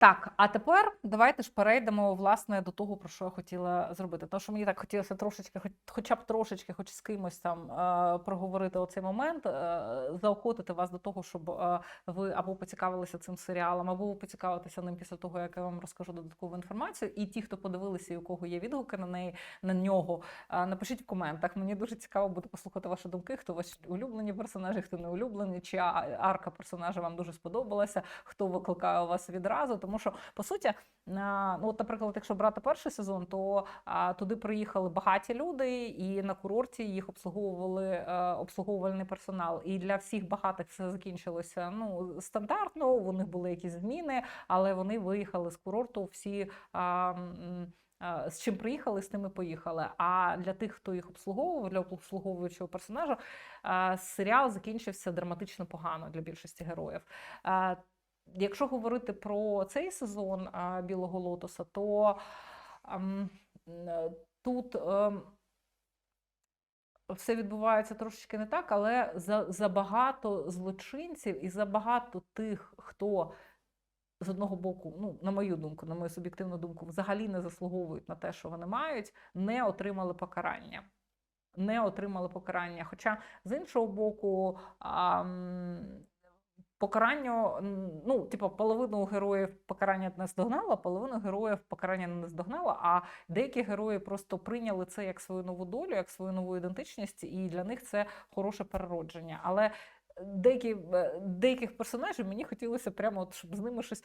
Так, а тепер давайте ж перейдемо власне до того, про що я хотіла зробити. Тому що мені так хотілося трошечки, хоч, хоча б трошечки, хоч з кимось там е, проговорити оцей момент, е, заохотити вас до того, щоб е, ви або поцікавилися цим серіалом, або ви поцікавитеся ним після того, як я вам розкажу додаткову інформацію. І ті, хто подивилися, і у кого є відгуки на неї на нього, напишіть в коментах. Мені дуже цікаво буде послухати ваші думки, хто ваші улюблені персонажі, хто не улюблені, чи арка персонажа вам дуже сподобалася, хто викликає у вас відразу. Тому що по суті, ну от, наприклад, якщо брати перший сезон, то туди приїхали багаті люди, і на курорті їх обслуговували е, обслуговувальний персонал. І для всіх багатих все закінчилося ну стандартно. У них були якісь зміни, але вони виїхали з курорту всі. З чим приїхали, з тим і поїхали. А для тих, хто їх обслуговував, для обслуговуючого персонажа, серіал закінчився драматично погано для більшості героїв. Якщо говорити про цей сезон Білого Лотоса, то е, тут ем, все відбувається трошечки не так, але за, забагато злочинців і забагато тих, хто з одного боку, ну, на мою думку, на мою суб'єктивну думку, взагалі не заслуговують на те, що вони мають, не отримали покарання. Не отримали покарання. Хоча з іншого боку, покарання, ну, типу, половину героїв покарання не здогнало, половину героїв покарання не здогнало, а деякі герої просто прийняли це як свою нову долю, як свою нову ідентичність, і для них це хороше переродження. Але деякі, е, деяких персонажів мені хотілося прямо, от, щоб з ними щось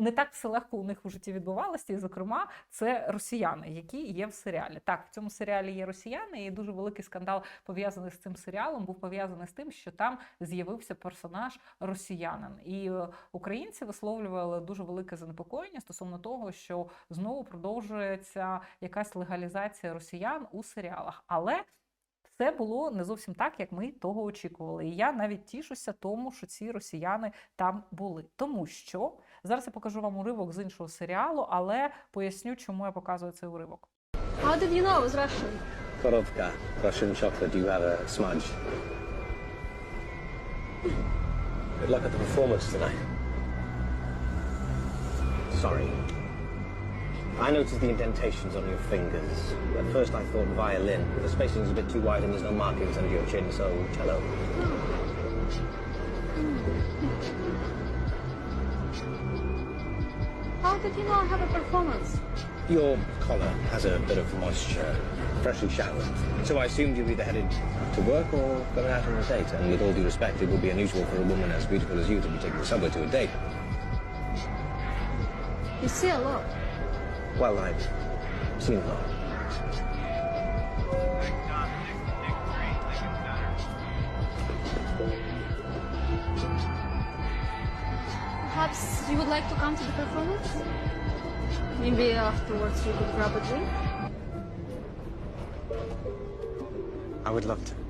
не- так все легко у них у житті відбувалося. І, зокрема, це росіяни, які є в серіалі. Так, в цьому серіалі є росіяни, і дуже великий скандал пов'язаний з цим серіалом був пов'язаний з тим, що там з'явився персонаж росіянин. І е, українці висловлювали дуже велике занепокоєння стосовно того, що знову продовжується якась легалізація росіян у серіалах. Але це було не зовсім так, як ми того очікували. І я навіть тішуся тому, що ці росіяни там були. Тому що зараз я покажу вам уривок з іншого серіалу, але поясню, чому я показую цей уривок. How did you know it was Russian? Korovka, Russian chocolate. You have a smudge. Good luck at the performance tonight. Sorry. I noticed the indentations on your fingers. At first I thought violin, but the spacing's a bit too wide and there's no markings under your chin, so cello. How did you know I have a performance? Your collar has a bit of moisture, freshly showered. So I assumed you were either headed to work or going out on a date. And with all due respect, it would be unusual for a woman as beautiful as you to be taking the subway to a date. You see a lot. Well, I've seen a lot. Perhaps you would like to come to the performance? Maybe afterwards we could grab a drink? I would love to.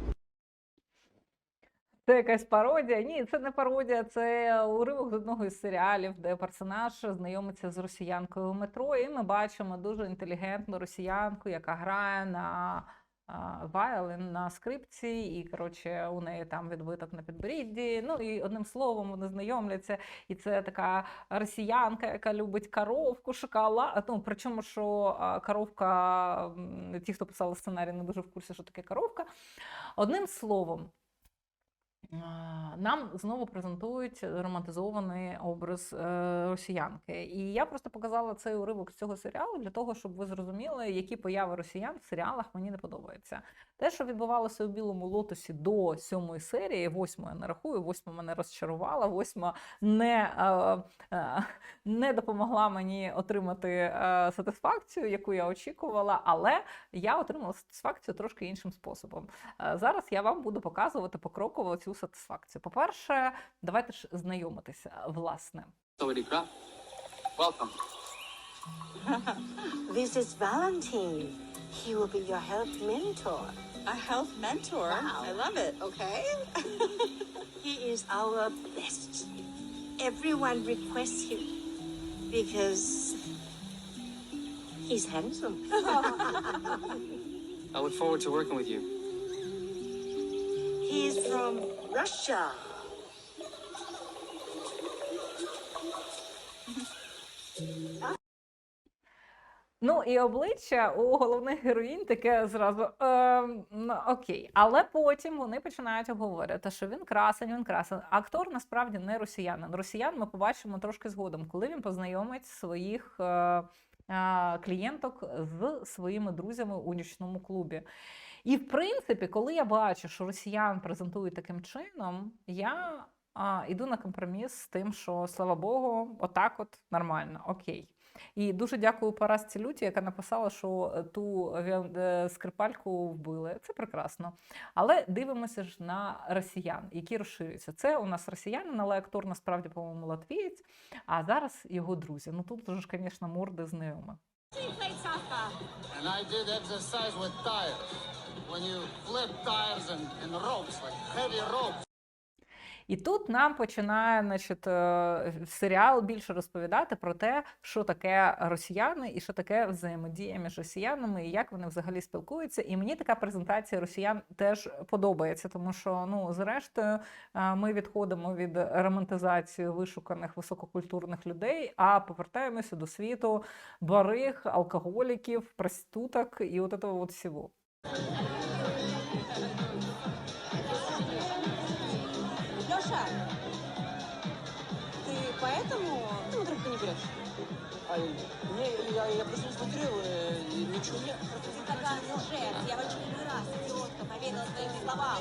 Це якась пародія. Ні, це не пародія, це уривок з одного із серіалів, де персонаж знайомиться з росіянкою в метро, і ми бачимо дуже інтелігентну росіянку, яка грає на а, вайолин на скрипці, і коротше у неї там відбиток на підборідді. Ну і одним словом вони знайомляться. І це така росіянка, яка любить коровку, шоколад. Ну причому, що коровка, ті, хто писали сценарій, не дуже в курсі, що таке коровка. Одним словом. А, Нам знову презентують романтизований образ е, росіянки. І я просто показала цей уривок з цього серіалу для того, щоб ви зрозуміли, які появи росіян в серіалах мені не подобаються. Те, що відбувалося у білому лотосі до сьомої серії, восьмої я не рахую, восьма мене розчарувала, восьма не, е, е, не допомогла мені отримати сатисфакцію, яку я очікувала, але я отримала сатисфакцію трошки іншим способом. Зараз я вам буду показувати покроково цю сатисфакцію. По-перше, давайте ж знайомитися, власне. Sawadee krap. Welcome. This is Valentine. He will be your health mentor. A health mentor. Wow. I love it. Okay. He is our best. Everyone requests him because he's handsome. I look forward to working with you. He's from Russia. Ну і обличчя у головних героїнь таке зразу ну, окей. Але потім вони починають обговорювати, що він красень, він красень. Актор насправді не росіянин. Росіян ми побачимо трошки згодом, коли він познайомить своїх е, е, клієнток з своїми друзями у нічному клубі. І в принципі, коли я бачу, що росіян презентують таким чином, я а, іду на компроміс з тим, що слава Богу, отак от нормально, окей. І дуже дякую Парасці Люті, яка написала, що е, ту е, скрипальку вбили. Це прекрасно. Але дивимося ж на росіян, які розширюються. Це у нас росіянин, але актор насправді, по-моєму, латвієць, а зараз його друзі. Ну тут вже звісно, морди знайомі. When you flip tires and, and ropes, like heavy ropes. І тут нам починає значить, е, серіал більше розповідати про те, що таке росіяни і що таке взаємодія між росіянами, і як вони взагалі спілкуються. І мені така презентація росіян теж подобається, тому що ну, зрештою е, ми відходимо від романтизації вишуканих висококультурних людей, а повертаємося до світу бариг, алкоголіків, проституток і от этого от всього. А, не, я, я просто не смотрел, э, и ничего нет. Какая лжец, я вообще первый раз, идиотка, поверила своим словам.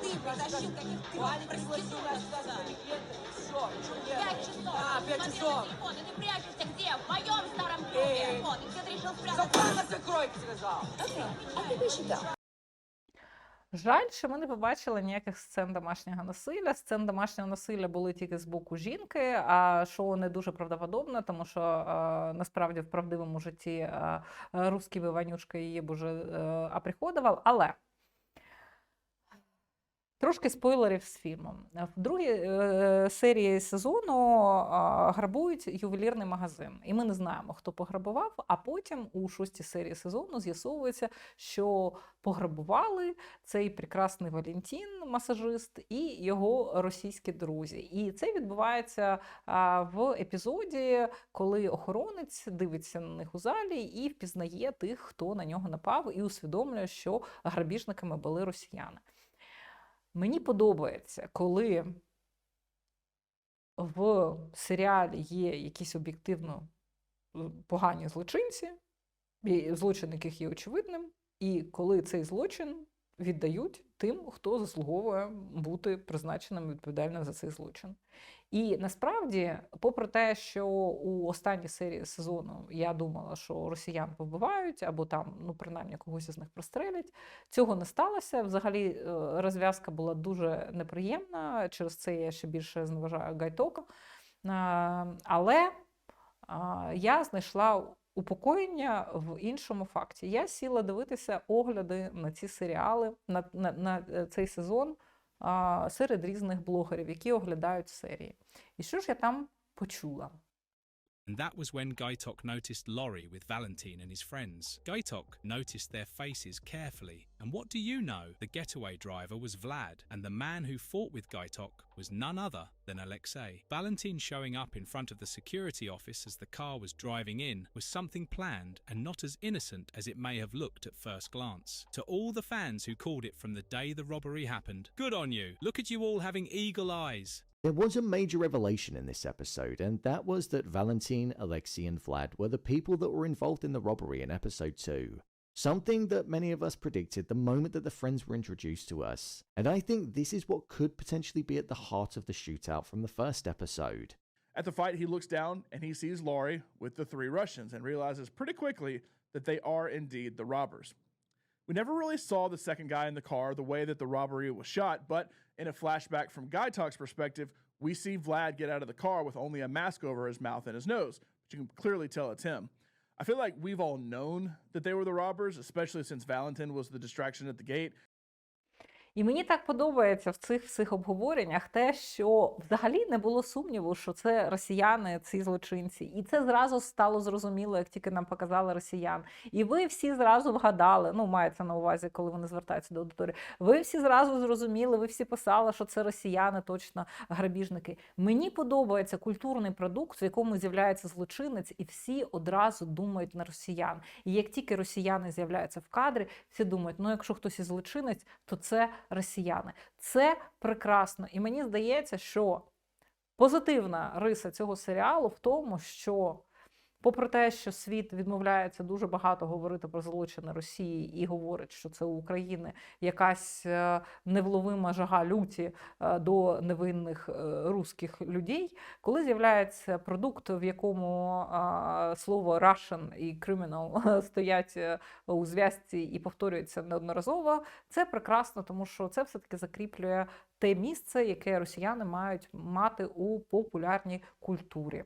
Ты притащил каких-то проституток сюда. Пять часов. А, пять Смотрел часов. телефон, и ты прячешься где? В моем старом Эй. клубе. Вот, и где ты решил спрятаться? Закрой, закрой, сказал. А ты бы считал? Жаль, що ми не побачили ніяких сцен домашнього насилля. Сцен домашнього насилля були тільки з боку жінки, а шоу не дуже правдоподобне, тому що е, насправді в правдивому житті е, е, русський Виванюшка її б уже оприходував. Але Трошки спойлерів з фільмом. В другій е, серії сезону а, грабують ювелірний магазин, і ми не знаємо, хто пограбував. А потім у шостій серії сезону з'ясовується, що пограбували цей прекрасний Валентін, масажист, і його російські друзі. І це відбувається в епізоді, коли охоронець дивиться на них у залі і впізнає тих, хто на нього напав, і усвідомлює, що грабіжниками були росіяни. Мені подобається, коли в серіалі є якісь об'єктивно е, погані злочинці, злочин яких є очевидним, і коли цей злочин віддають тим, хто заслуговує бути призначеним відповідальним за цей злочин. І насправді, попри те, що у останній серії сезону я думала, що росіян побивають або там, ну принаймні, когось із них прострелять, цього не сталося. Взагалі, е, розв'язка була дуже неприємна. Через це я ще більше зневажаю Гайтока. Е, Але я знайшла упокоєння в іншому факті. Я сіла дивитися огляди на ці серіали, на, на, на е, цей сезон а, серед різних блогерів, які оглядають серії. І що ж я там почула? And that was when Gaitok noticed Laurie with Valentine and his friends. Gaitok noticed their faces carefully, and what do you know? The getaway driver was Vlad, and the man who fought with Gaitok was none other than Alexei. Valentine showing up in front of the security office as the car was driving in was something planned and not as innocent as it may have looked at first glance. To all the fans who called it from the day the robbery happened, good on you. Look at you all having eagle eyes. There was a major revelation in this episode, and that was that Valentine, Alexei, and Vlad were the people that were involved in the robbery in episode 2. Something that many of us predicted the moment that the friends were introduced to us. And I think this is what could potentially be at the heart of the shootout from the first episode. At the fight, he looks down and he sees Laurie with the three Russians and realizes pretty quickly that they are indeed the robbers. We never really saw the second guy in the car the way that the robbery was shot, but in a flashback from Guy Talk's perspective, we see Vlad get out of the car with only a mask over his mouth and his nose, but you can clearly tell it's him. I feel like we've all known that they were the robbers, especially since Valentin was the distraction at the gate. І мені так подобається в цих всіх обговореннях те, що взагалі не було сумніву, що це росіяни, ці злочинці. І це зразу стало зрозуміло, як тільки нам показали росіян. І ви всі зразу вгадали, ну мається на увазі, коли вони звертаються до аудиторії. Ви всі зразу зрозуміли, ви всі писали, що це росіяни, точно грабіжники. Мені подобається культурний продукт, в якому з'являється злочинець, і всі одразу думають на росіян. І як тільки росіяни з'являються в кадрі, всі думають, ну якщо хтось і злочинець, то це росіяни. Це прекрасно. І мені здається, що позитивна риса цього серіалу в тому, що. Попри те, що світ відмовляється дуже багато говорити про злочини Росії і говорить, що це у України якась е, невловима жага люті е, до невинних е, русських людей, коли з'являється продукт, в якому слово Russian і criminal стоять у зв'язці і повторюються неодноразово, це прекрасно, тому що це все-таки закріплює те місце, яке росіяни мають мати у популярній культурі.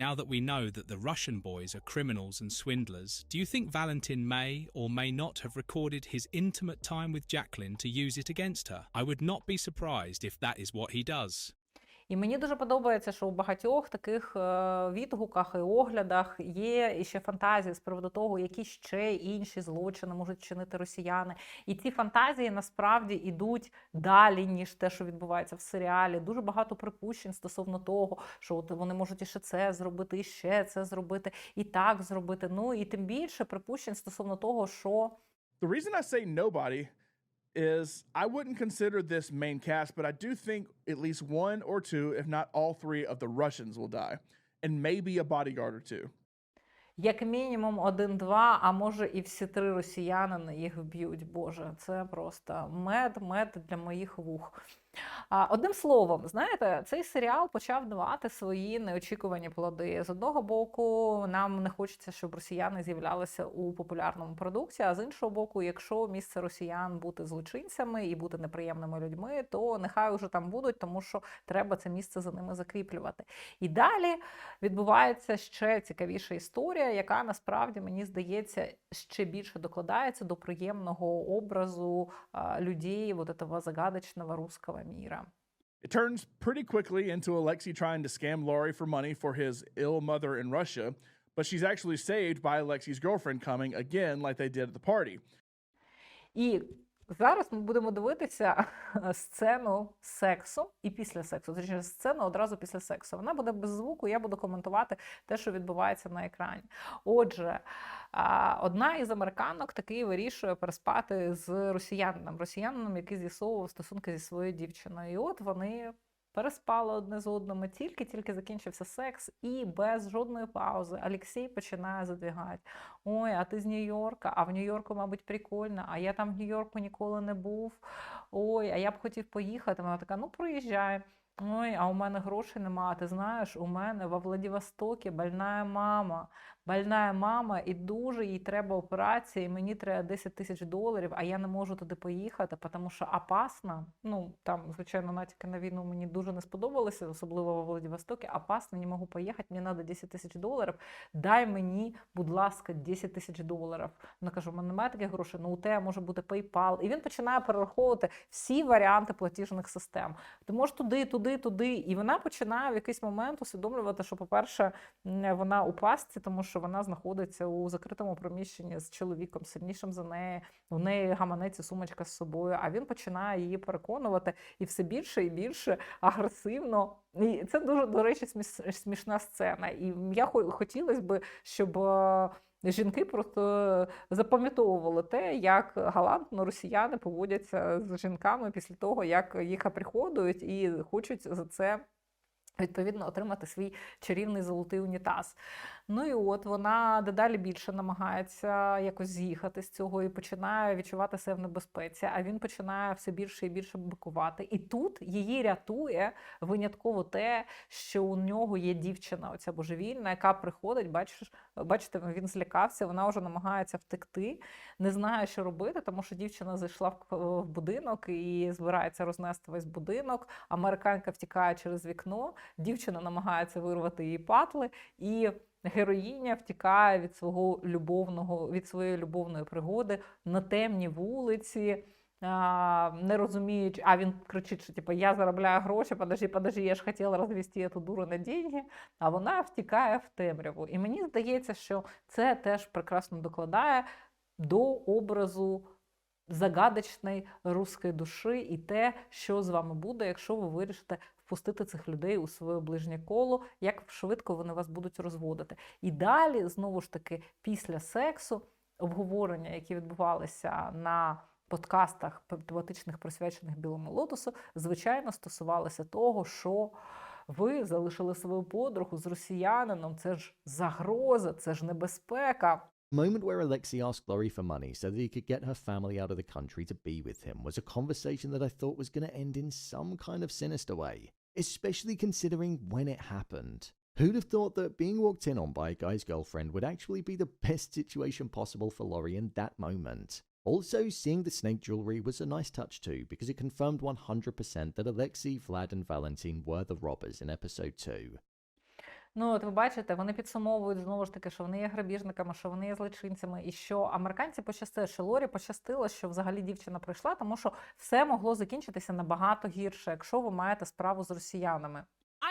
Now that we know that the Russian boys are criminals and swindlers, do you think Valentin may or may not have recorded his intimate time with Jacqueline to use it against her? I would not be surprised if that is what he does. І мені дуже подобається, що у багатьох таких е, відгуках і оглядах є ще фантазії з приводу того, які ще інші злочини можуть чинити росіяни. І ці фантазії насправді йдуть далі, ніж те, що відбувається в серіалі. Дуже багато припущень стосовно того, що от вони можуть і ще це зробити, і ще це зробити, і так зробити. Ну і тим більше припущень стосовно того, що The reason I say nobody is I wouldn't consider this main cast, but I do think at least one or two, if not all three, of the Russians will die, and maybe a bodyguard or two. як мінімум один-два, а може і всі три росіянини їх вб'ють. Боже, це просто мед, мед для моїх вух. Одним словом, знаєте, цей серіал почав давати свої неочікувані плоди. З одного боку, нам не хочеться, щоб росіяни з'являлися у популярному продукті. А з іншого боку, якщо місце росіян бути злочинцями і бути неприємними людьми, то нехай уже там будуть, тому що треба це місце за ними закріплювати. І далі відбувається ще цікавіша історія, яка насправді мені здається ще більше докладається до приємного образу а, людей, вот этого загадочного русского мира. It turns pretty quickly into Alexei trying to scam Laurie for money for his ill mother in Russia, but she's actually saved by Alexei's girlfriend coming again, like they did at the party. І зараз ми будемо дивитися сцену сексу і після сексу. Точніше, сцену одразу після сексу. Вона буде без звуку, я буду коментувати те, що відбувається на екрані. Отже, одна із американок таки вирішує переспати з росіянином, росіянином, який з'ясовував стосунки зі своєю дівчиною. І от вони. Переспали одне з одними, тільки-тільки закінчився секс, і без жодної паузи Олексій починає задвігати. Ой, а ти з Нью-Йорка, а в Нью-Йорку, мабуть, прикольно, а я там в Нью-Йорку ніколи не був. Ой, а я б хотів поїхати. Вона така, ну приїжджай. Ой, а у мене грошей нема. Ти знаєш, у мене во Владивостокі больна мама. Больна мама, і дуже їй треба операція, і мені треба 10 тисяч доларів, а я не можу туди поїхати, тому що опасно. Ну, там, звичайно, натяки на війну мені дуже не сподобалися, особливо во Владивостокі. Опасно, не можу поїхати, мені треба 10 тисяч доларів. Дай мені, будь ласка, 10 тисяч доларів. Вона каже, у мене немає таких грошей, ну у тебе може бути PayPal. І він починає перераховувати всі варіанти платіжних систем. Ти можеш туди, туди, туди. І вона починає в якийсь момент усвідомлювати, що, по-перше, вона у пастці, тому що вона знаходиться у закритому приміщенні з чоловіком, сильнішим за неї. В неї гаманець і сумочка з собою. А він починає її переконувати і все більше і більше агресивно. І це дуже, до речі, смішна сцена. І я хотілося б, щоб. Жінки просто запам'ятовували те, як галантно росіяни поводяться з жінками після того, як їх оприходують і хочуть за це відповідно отримати свій чарівний золотий унітаз. Ну і от вона дедалі більше намагається якось з'їхати з цього і починає відчувати себе в небезпеці. А він починає все більше і більше бикувати. І тут її рятує винятково те, що у нього є дівчина, оця божевільна, яка приходить, бачиш, бачите, він злякався, вона вже намагається втекти, не знає, що робити, тому що дівчина зайшла в будинок і збирається рознести весь будинок. Американка втікає через вікно, дівчина намагається вирвати її патли, і героїня втікає від свого любовного, від своєї любовної пригоди на темній вулиці. не розуміючи, а він кричить, що типу, я заробляю гроші, подожди, подожди, я ж хотіла розвести цю дуру на деньги, а вона втікає в темряву. І мені здається, що це теж прекрасно докладає до образу загадочної руської душі і те, що з вами буде, якщо ви вирішите впустити цих людей у своє ближнє коло, як швидко вони вас будуть розводити. І далі, знову ж таки, після сексу, обговорення, які відбувалися на подкастах тематичних, присвячених білому лотосу, звичайно, стосувалися того, що ви залишили свою подругу з росіянином. Це ж загроза, це ж небезпека. moment where Alexei asked Laurie for money so that he could get her family out of the country to be with him was a conversation that I thought was going to end in some kind of sinister way, especially considering when it happened. Who'd have thought that being walked in on by a guy's girlfriend would actually be the best situation possible for Laurie in that moment? Also, seeing the snake jewelry was a nice touch too, because it confirmed 100% that Alexei, Vlad, and Valentin were the robbers in episode 2. Ну, от ви бачите, вони підсумовують знову ж таки, що вони є грабіжниками, що вони є злочинцями, і що американці пощастило, що Лорі пощастило, що взагалі дівчина прийшла, тому що все могло закінчитися набагато гірше, якщо ви маєте справу з росіянами.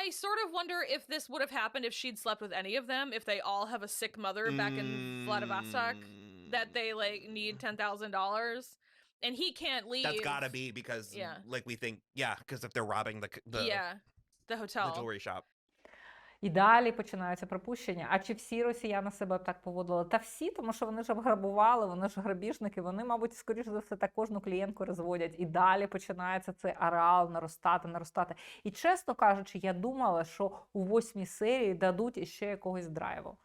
I sort of wonder if this would have happened if she'd slept with any of them, if they all have a sick mother back in Vladivostok that they like need ten thousand dollars, and he can't leave. That's gotta be because, Yeah. like, we think, yeah, because if they're robbing the the, yeah, the hotel. the jewelry shop. І далі починаються припущення. А чи всі росіяни себе так поводили? Та всі, тому що вони ж обграбували, вони ж грабіжники, вони, мабуть, скоріш за все, так кожну клієнтку розводять. І далі починається цей ареал наростати, наростати. І чесно кажучи, я думала, що у восьмій серії дадуть іще якогось драйву.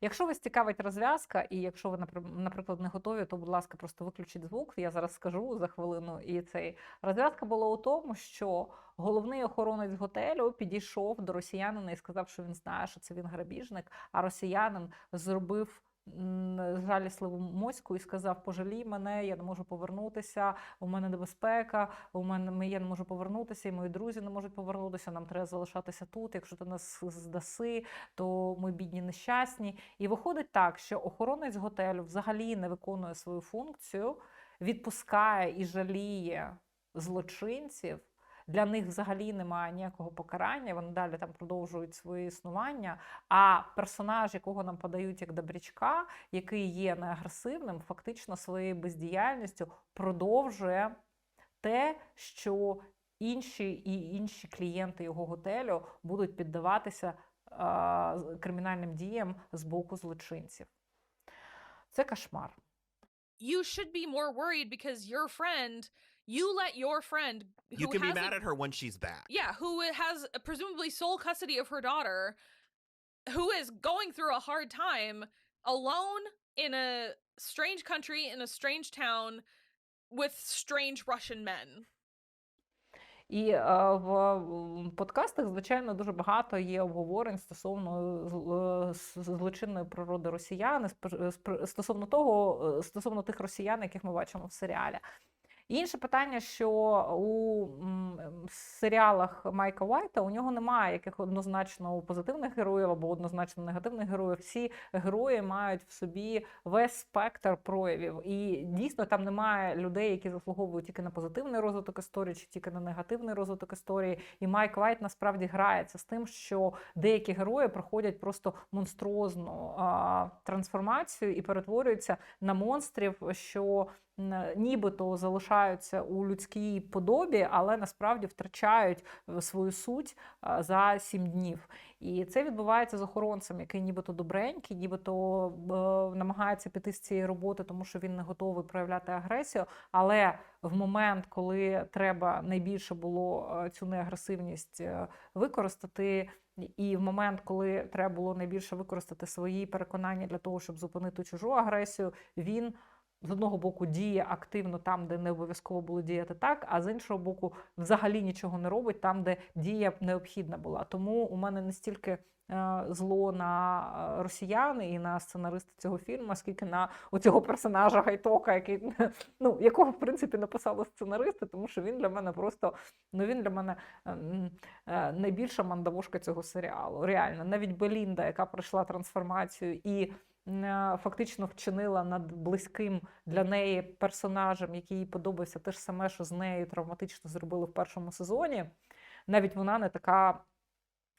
Якщо вас цікавить розв'язка, і якщо ви, напри- наприклад, не готові, то, будь ласка, просто виключіть звук. Я зараз скажу за хвилину. І цей розв'язка була у тому, що головний охоронець готелю підійшов до росіянина і сказав, що він знає, що це він грабіжник. А росіянин зробив жалісливу моську і сказав: Пожалій мене, я не можу повернутися. У мене небезпека, у мене я не можу повернутися, і мої друзі не можуть повернутися. Нам треба залишатися тут. Якщо ти нас здаси, то ми бідні нещасні. І виходить так, що охоронець готелю взагалі не виконує свою функцію, відпускає і жаліє злочинців. Для них взагалі немає ніякого покарання, вони далі там продовжують своє існування. А персонаж, якого нам подають як добрячка, який є неагресивним, фактично своєю бездіяльністю продовжує те, що інші і інші клієнти його готелю будуть піддаватися з- кримінальним діям з боку злочинців. Це кошмар. You should be more worried because your friend, you let your friend who You can be mad at her when she's back. Yeah, who has presumably sole custody of her daughter, who is going through a hard time alone in a strange country, in a strange town with strange Russian men. І е, в подкастах, звичайно, дуже багато є обговорень стосовно злочинної природи росіян, стосовно того, е, стосовно тих росіян, яких ми бачимо в серіалі. Інше питання, що у серіалах Майка Уайта у нього немає яких однозначно позитивних героїв або однозначно негативних героїв. Всі герої мають в собі весь спектр проявів. І дійсно там немає людей, які заслуговують тільки на позитивний розвиток історії, чи тільки на негативний розвиток історії. І Майк Вайт насправді грається з тим, що деякі герої проходять просто монструозну а, трансформацію і перетворюються на монстрів, що нібито залишаються у людській подобі, але насправді втрачають е, свою суть за сім днів. І це відбувається з охоронцем, який нібито добренький, нібито е, намагається піти з цієї роботи, тому що він не готовий проявляти агресію. Але в момент, коли треба найбільше було е, цю неагресивність е, використати, і в момент, коли треба було найбільше використати свої переконання для того, щоб зупинити чужу агресію, він з одного боку діє активно там, де не обов'язково було діяти так, а з іншого боку, взагалі нічого не робить там, де дія необхідна була. Тому у мене не стільки е, зло на е, росіян і на сценариста цього фільму, скільки на оцього персонажа Гайтока, який ну якого в принципі написали сценаристи, тому що він для мене просто ну він для мене е, найбільша мандавошка цього серіалу. Реально, навіть Белінда, яка пройшла трансформацію і фактично вчинила над близьким для неї персонажем, який їй подобався, те ж саме, що з нею травматично зробили в першому сезоні. Навіть вона не така.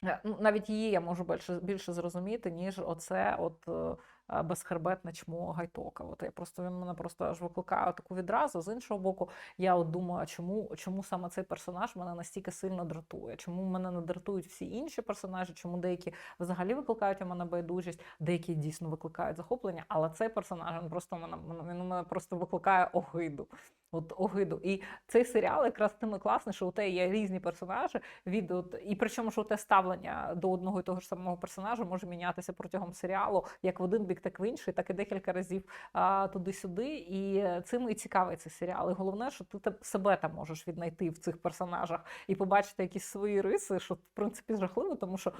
е, ну, Навіть її я можу більше, більше зрозуміти, ніж оце от е, е, безхребетне чмо Гайтока. От я просто він мене просто аж викликає таку відразу. З іншого боку, я от думаю, чому, чому саме цей персонаж мене настільки сильно дратує? Чому мене не дратують всі інші персонажі? Чому деякі взагалі викликають у мене байдужість, деякі дійсно викликають захоплення, але цей персонаж він просто мене він мене просто викликає огиду. От огиду. І цей серіал якраз тим і класний, що у тебе є різні персонажі від от, і причому, що у те ставлення до одного і того ж самого персонажа може мінятися протягом серіалу, як в один бік, так в інший, так і декілька разів а, туди-сюди. І цим і цікавий цей серіал. І головне, що ти те- себе там можеш віднайти в цих персонажах і побачити якісь свої риси, що в принципі жахливо, тому що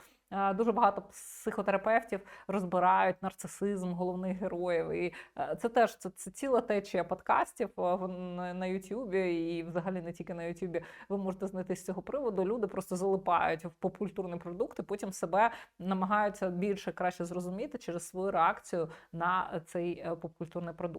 дуже багато психотерапевтів розбирають нарцисизм головних героїв. І е, це теж це, це ціла течія подкастів е, на, Ютубі, і взагалі не тільки на Ютубі. Ви можете знайти з цього приводу. Люди просто залипають в попкультурний продукт і потім себе намагаються більше краще зрозуміти через свою реакцію на цей е, попкультурний продукт.